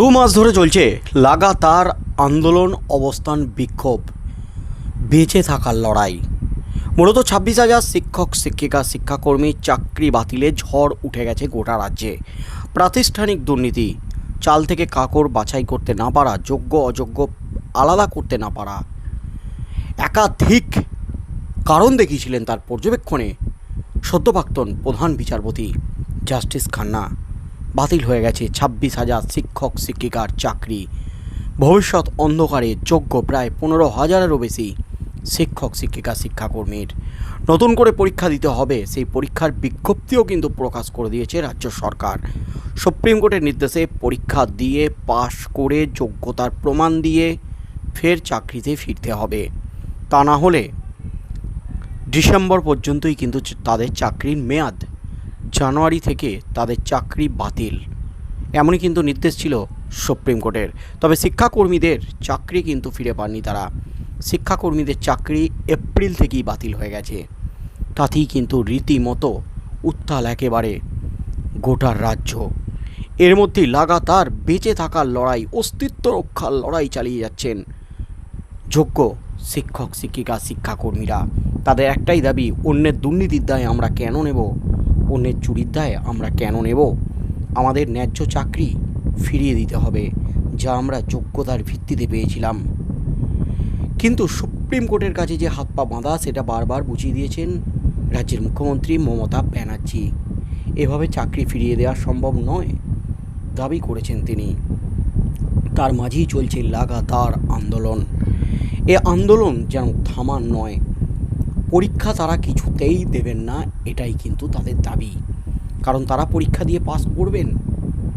দু মাস ধরে চলছে লাগাতার আন্দোলন, অবস্থান বিক্ষোভ, বেঁচে থাকার লড়াই। মূলত ছাব্বিশ হাজার শিক্ষক, শিক্ষিকা, শিক্ষাকর্মী চাকরি বাতিলে ঝড় উঠে গেছে গোটা রাজ্যে। প্রাতিষ্ঠানিক দুর্নীতি, চাল থেকে কাকড় বাছাই করতে না পারা, যোগ্য, অযোগ্য আলাদা করতে না পারা। একাধিক কারণ দেখিয়েছিলেন তার পর্যবেক্ষণে সদ্যপ্রাক্তন প্রধান বিচারপতি জাস্টিস খান্না। বাতিল হয়ে গেছে ছাব্বিশ হাজার শিক্ষক, শিক্ষিকার চাকরি। ভবিষ্যৎ অন্ধকারে যোগ্য প্রায় পনেরো হাজারেরও বেশি শিক্ষক, শিক্ষিকা, শিক্ষাকর্মীর। নতুন করে পরীক্ষা দিতে হবে, সেই পরীক্ষার বিজ্ঞপ্তিও কিন্তু প্রকাশ করে দিয়েছে রাজ্য সরকার। সুপ্রিম কোর্টের নির্দেশে পরীক্ষা দিয়ে পাশ করে যোগ্যতার প্রমাণ দিয়ে ফের চাকরিতে ফিরতে হবে। তা না হলে ডিসেম্বর পর্যন্তই কিন্তু তাদের চাকরির মেয়াদ জানুয়ারি থেকে তাদের চাকরি বাতিল। এমনই কিন্তু নির্দেশ ছিল সুপ্রিম কোর্টের। তবে শিক্ষাকর্মীদের চাকরি কিন্তু ফিরে পাননি তারা। শিক্ষাকর্মীদের চাকরি এপ্রিল থেকেই বাতিল হয়ে গেছে। তাতেই কিন্তু রীতিমতো উত্তাল একেবারে গোটার রাজ্য। এর মধ্যে লাগাতার বেঁচে থাকার লড়াই, অস্তিত্ব রক্ষার লড়াই চালিয়ে যাচ্ছেন যোগ্য শিক্ষক, শিক্ষিকা, শিক্ষাকর্মীরা। তাদের একটাই দাবি, অন্যের দুর্নীতির দায় আমরা কেন নেব? অন্যের চুরির দায় আমরা কেন নেব? আমাদের ন্যায্য চাকরি ফিরিয়ে দিতে হবে, যা আমরা যোগ্যতার ভিত্তিতে পেয়েছিলাম। কিন্তু সুপ্রিম কোর্টের কাছে যে হাত পা বাঁধা, সেটা বারবার বুঝিয়ে দিয়েছেন রাজ্যের মুখ্যমন্ত্রী মমতা ব্যানার্জি। এভাবে চাকরি ফিরিয়ে দেওয়া সম্ভব নয়, দাবি করেছেন তিনি। তার মাঝেই চলছে লাগাতার আন্দোলন। এ আন্দোলন যেন থামার নয় পরীক্ষা তারা কিছুতেই দেবেন না, এটাই কিন্তু তাদের দাবি। কারণ তারা পরীক্ষা দিয়ে পাস করবেন,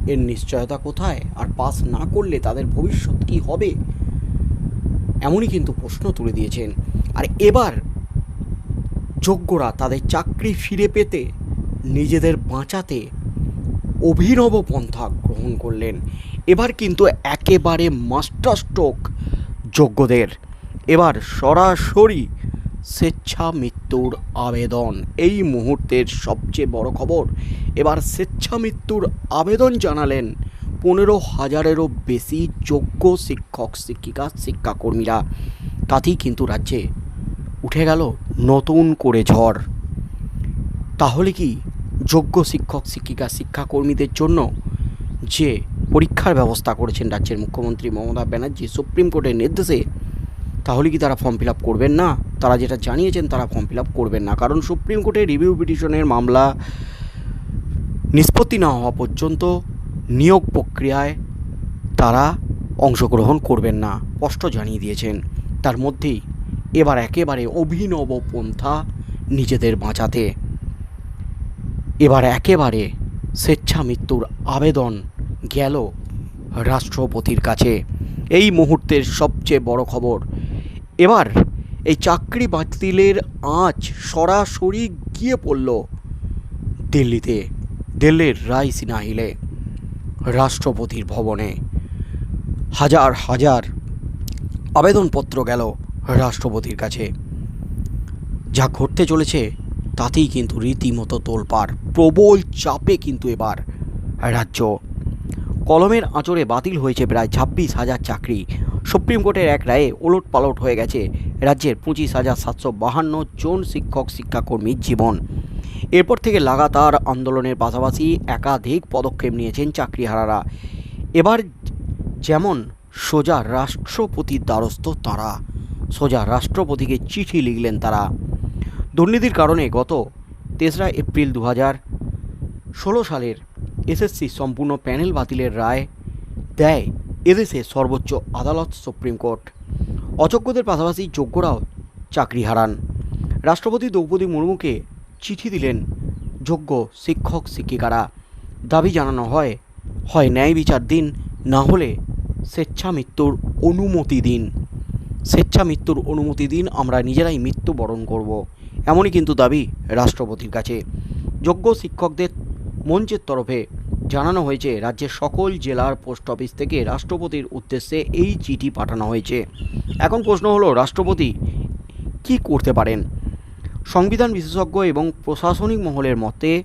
এর নিশ্চয়তা কোথায়? আর পাস না করলে তাদের ভবিষ্যৎ কী হবে? এমনই কিন্তু প্রশ্ন তুলে দিয়েছেন। আর এবার যোগ্যরা তাদের চাকরি ফিরে পেতে, নিজেদের বাঁচাতে অভিনব পন্থা গ্রহণ করলেন। এবার কিন্তু একেবারে মাস্টার স্ট্রোক যোগ্যদের। এবার সরাসরি স্বেচ্ছা মৃত্যুর আবেদন। এই মুহূর্তের সবচেয়ে বড় খবর, এবার স্বেচ্ছা মৃত্যুর আবেদন জানালেন পনেরো হাজারেরও বেশি যোগ্য শিক্ষক, শিক্ষিকা, শিক্ষাকর্মীরা। তাতেই কিন্তু রাজ্যে উঠে গেল নতুন করে ঝড়। তাহলে কি যোগ্য শিক্ষক, শিক্ষিকা, শিক্ষাকর্মীদের জন্য যে পরীক্ষার ব্যবস্থা করেছেন রাজ্যের মুখ্যমন্ত্রী মমতা ব্যানার্জি, সুপ্রিম কোর্টের নির্দেশে তাহলে কি তারা ফর্ম ফিল আপ করবেন না? তারা যেটা জানিয়েছেন তারা ফর্ম ফিল আপ করবেন না। কারণ সুপ্রিম কোর্টে রিভিউ পিটিশনের মামলা নিষ্পত্তি না হওয়া পর্যন্ত নিয়োগ প্রক্রিয়ায় তারা অংশগ্রহণ করবেন না, স্পষ্ট জানিয়ে দিয়েছেন। তার মধ্যেই এবার একেবারে অভিনব পন্থা নিজেদের বাঁচাতে। এবার একেবারে স্বেচ্ছা মৃত্যুর আবেদন গেল রাষ্ট্রপতির কাছে। এই মুহূর্তের সবচেয়ে বড় খবর এবার এই চাকরি বাতিলের আঁচ সরাসরি গিয়ে পড়ল দিল্লিতে, দিল্লির রায়সিনা হিলে রাষ্ট্রপতির ভবনে। হাজার হাজার আবেদনপত্র গেল রাষ্ট্রপতির কাছে। যা ঘটতে চলেছে তাতেই কিন্তু রীতিমতো তোলপাড়, প্রবল চাপে কিন্তু এবার রাজ্য। কলমের আঁচড়ে বাতিল হয়েছে প্রায় ছাব্বিশ হাজার চাকরি। সুপ্রিম কোর্টের এক রায়ে ওলট পালট হয়ে গেছে রাজ্যের পঁচিশ হাজার সাতশো বাহান্ন জন শিক্ষক শিক্ষাকর্মীর জীবন। এরপর থেকে লাগাতার আন্দোলনের পাশাপাশি একাধিক পদক্ষেপ নিয়েছেন চাকরিহারারা। এবার যেমন সোজা রাষ্ট্রপতির দ্বারস্থ তারা, সোজা রাষ্ট্রপতিকে চিঠি লিখলেন তারা। দুর্নীতির কারণে গত তেসরা এপ্রিল দু হাজার ষোলো সালের এসএসসি সম্পূর্ণ প্যানেল বাতিলের রায় দেয় এদেশে সর্বোচ্চ আদালত, সুপ্রিম কোর্ট। অযোগ্যদের পাশাপাশি যোগ্যরাও চাকরি হারান। রাষ্ট্রপতি দ্রৌপদী মুর্মুকে চিঠি দিলেন যোগ্য শিক্ষক, শিক্ষিকারা। দাবি জানানো হয় হয় ন্যায় বিচার দিন, না হলে স্বেচ্ছা মৃত্যুর অনুমতি দিন। স্বেচ্ছা মৃত্যুর অনুমতি দিন আমরা নিজেরাই মৃত্যুবরণ করব, এমনই কিন্তু দাবি রাষ্ট্রপতির কাছে। যোগ্য শিক্ষকদের মঞ্চের তরফে জানানো হয়েছে, রাজ্যের সকল জেলার পোস্ট অফিস থেকে রাষ্ট্রপতির উদ্দেশ্যে এই চিঠি পাঠানো হয়েছে। এখন প্রশ্ন হলো, রাষ্ট্রপতি কি করতে পারেন? সংবিধান বিশেষজ্ঞ এবং প্রশাসনিক মহলের মতে,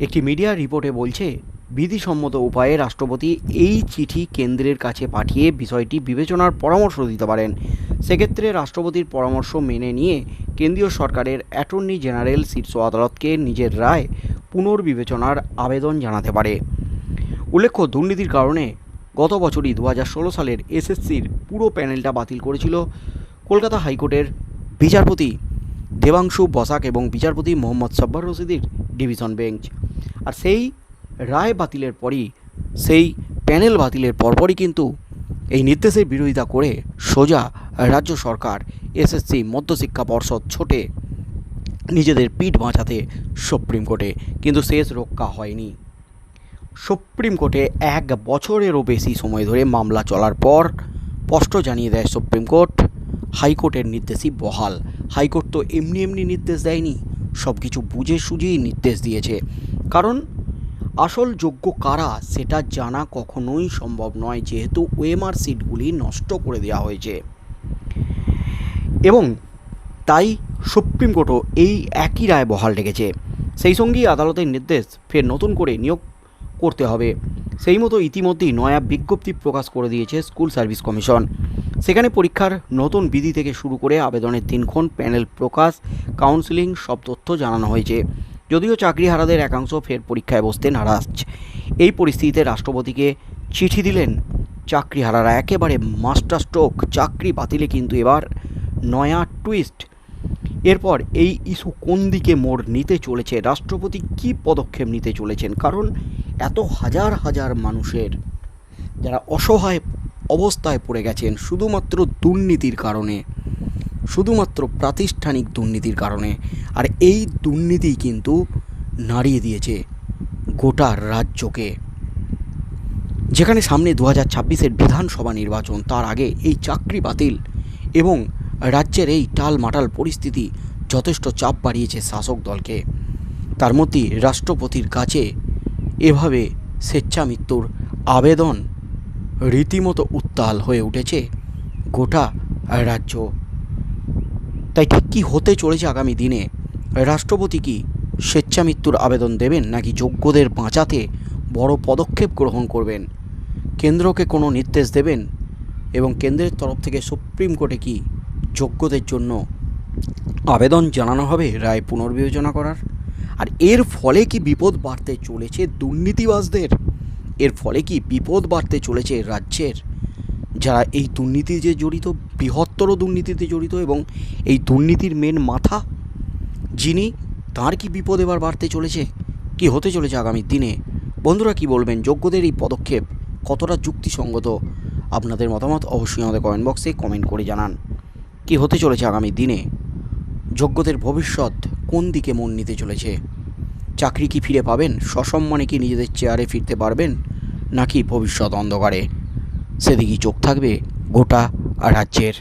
একটি মিডিয়া রিপোর্টে বলছে, বিধিসম্মত উপায়ে রাষ্ট্রপতি এই চিঠি কেন্দ্রের কাছে পাঠিয়ে বিষয়টি বিবেচনার পরামর্শ দিতে পারেন। সেক্ষেত্রে রাষ্ট্রপতির পরামর্শ মেনে নিয়ে কেন্দ্রীয় সরকারের অ্যাটর্নি জেনারেল শীর্ষ আদালতকে নিজের রায় পুনর্বিবেচনার আবেদন জানাতে পারে। উল্লেখ্য, দুর্নীতির কারণে গত বছরই দু হাজার ষোলো সালের এসএসসির পুরো প্যানেলটা বাতিল করেছিল কলকাতা হাইকোর্টের বিচারপতি দেবাংশু বসাক এবং বিচারপতি মোহাম্মদ সাব্বার রশিদির ডিভিশন বেঞ্চ। আর সেই রায় বাতিলের পরই, সেই প্যানেল বাতিলের পরপরই কিন্তু এই নির্দেশের বিরোধিতা করে সোজা রাজ্য সরকার এসএসসি মধ্যশিক্ষা পর্ষদ ছোটে নিজেদের পিঠ বাঁচাতে সুপ্রিম কোর্টে, কিন্তু শেষ রক্ষা হয়নি। সুপ্রিম কোর্টে এক বছরেরও বেশি সময় ধরে মামলা চলার পর স্পষ্ট জানিয়ে দেয় সুপ্রিম কোর্ট, হাইকোর্টের নির্দেশই বহাল। হাইকোর্ট তো এমনি এমনি নির্দেশ দেয়নি সব কিছু বুঝে সুঝেই নির্দেশ দিয়েছে। কারণ আসল যোগ্য কারা সেটা জানা কখনোই সম্ভব নয়, যেহেতু ওএমআর সিটগুলি নষ্ট করে দেওয়া হয়েছে। এবং তাই সুপ্রিম কোর্টও এই একই রায় বহাল রেখেছে। সেই সঙ্গেই আদালতের নির্দেশ ফের নতুন করে নিয়োগ করতে হবে। সেই মতো ইতিমধ্যেই নয়া বিজ্ঞপ্তি প্রকাশ করে দিয়েছে স্কুল সার্ভিস কমিশন। সেখানে পরীক্ষার নতুন বিধি থেকে শুরু করে আবেদনের দিনক্ষণ প্যানেল প্রকাশ, কাউন্সিলিং, সব তথ্য জানানো হয়েছে। যদিও চাকরিহারাদের একাংশ ফের পরীক্ষায় বসতে নারাজ। এই পরিস্থিতিতে রাষ্ট্রপতিকে চিঠি দিলেন চাকরিহারারা। একেবারে মাস্টার স্ট্রোক চাকরি বাতিলে কিন্তু এবার নয়া টুইস্ট এরপর এই ইস্যু কোন দিকে মোড় নিতে চলেছে? রাষ্ট্রপতি কি পদক্ষেপ নিতে চলেছেন? কারণ এত হাজার হাজার মানুষের যারা অসহায় অবস্থায় পড়ে গেছেন, শুধুমাত্র দুর্নীতির কারণে, শুধুমাত্র প্রাতিষ্ঠানিক দুর্নীতির কারণে, আর এই দুর্নীতি কিন্তু নাড়িয়ে দিয়েছে গোটা রাজ্যকে। যেখানে সামনে দু হাজার ছাব্বিশের বিধানসভা নির্বাচন, তার আগে এই চাকরি বাতিল এবং রাজ্যের এই টালমাটাল পরিস্থিতি যথেষ্ট চাপ বাড়িয়েছে শাসক দলকে। তার মধ্যে রাষ্ট্রপতির কাছে এভাবে স্বেচ্ছা মৃত্যুর আবেদন রীতিমতো উত্তাল হয়ে উঠেছে গোটা রাজ্য। তাই ঠিক কী হতে চলেছে আগামী দিনে? রাষ্ট্রপতি কি স্বেচ্ছা মৃত্যুর আবেদন দেবেন নাকি যোগ্যদের বাঁচাতে বড় পদক্ষেপ গ্রহণ করবেন? কেন্দ্রকে কোনো নির্দেশ দেবেন এবং কেন্দ্রের তরফ থেকে সুপ্রিম কোর্টে কি যোগ্যদের জন্য আবেদন জানানো হবে, রায় পুনর্বিবেচনা করার। আর এর ফলে কি বিপদ বাড়তে চলেছে দুর্নীতিবাজদের? এর ফলে কি বিপদ বাড়তে চলেছে রাজ্যের? যারা এই দুর্নীতিতে জড়িত, বৃহত্তর দুর্নীতিতে জড়িত এবং এই দুর্নীতির মেন মাথা, যিনি, তার কি বিপদ এবার বাড়তে চলেছে? কি হতে চলেছে আগামী দিনে? বন্ধুরা কি বলবেন? যোগ্যদের এই পদক্ষেপ কতটা যুক্তিসঙ্গত? আপনাদের মতামত অবশ্যই আমাদের কমেন্ট বক্সে কমেন্ট করে জানান। কি হতে চলেছে আগামী দিনে? যোগ্যদের ভবিষ্যৎ কোন দিকে মন নিতে চলেছে? চাকরি কি ফিরে পাবেন? সসম্মানে কি নিজেদের চেয়ারে ফিরতে পারবেন? নাকি ভবিষ্যৎ অন্ধকারে? সেদিকেই চোখ থাকবে গোটা আর রাজ্যের।